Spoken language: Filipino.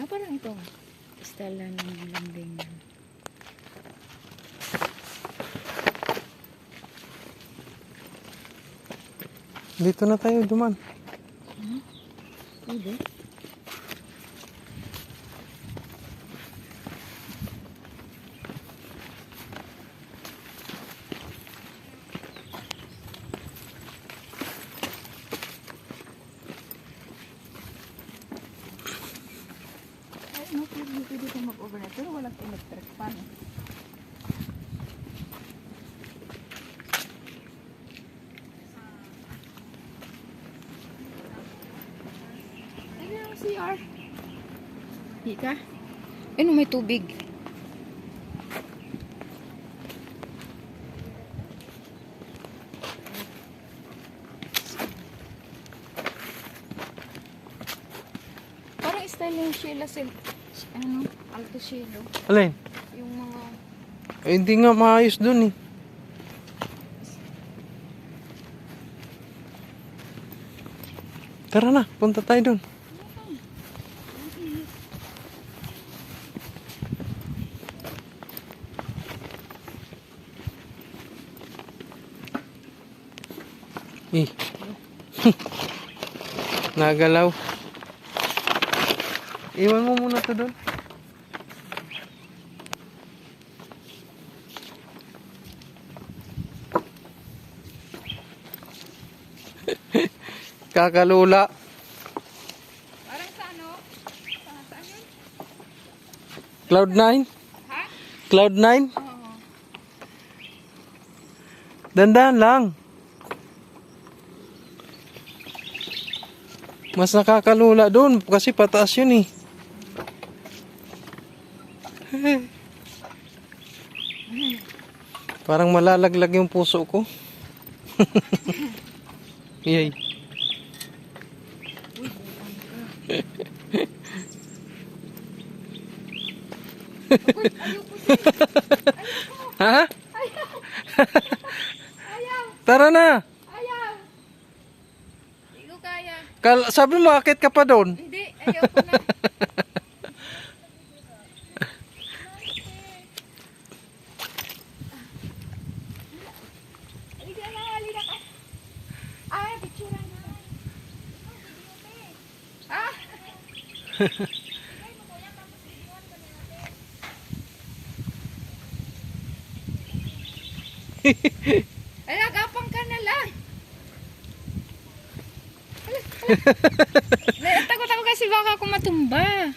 Na parang ito. Stella ng lambing. Dito na tayo duman. Pwede. No, pwede, kang mag-overnight. Pero walang electric fan. Ayun CR. Di ka? Ano may tubig? Parang style yung Sheila Silk. Ano? Alto Sheila. Alin? Yung mga... Eh, hindi nga maayos dun eh. Tara na, punta tayo dun. Eh. Nagalaw. Iwan mo muna to doon. Kakalula. Parang sa ano? Sa, saan yun? Cloud9? Ha? Cloud9? Oo. Dandan lang. Mas nakakalula doon kasi pataas yun eh. Parang malalaglag yung puso ko. Yay. ha? Tara na. Ayaw! Hindi ko kaya. Kal sabi mo akit ka pa doon. Hindi, ayaw ko na. Halika na, halika ka. Ay, picturean na. Ah! Ay, nagapang ka na lang. Takot ako kasi baka ako matumba.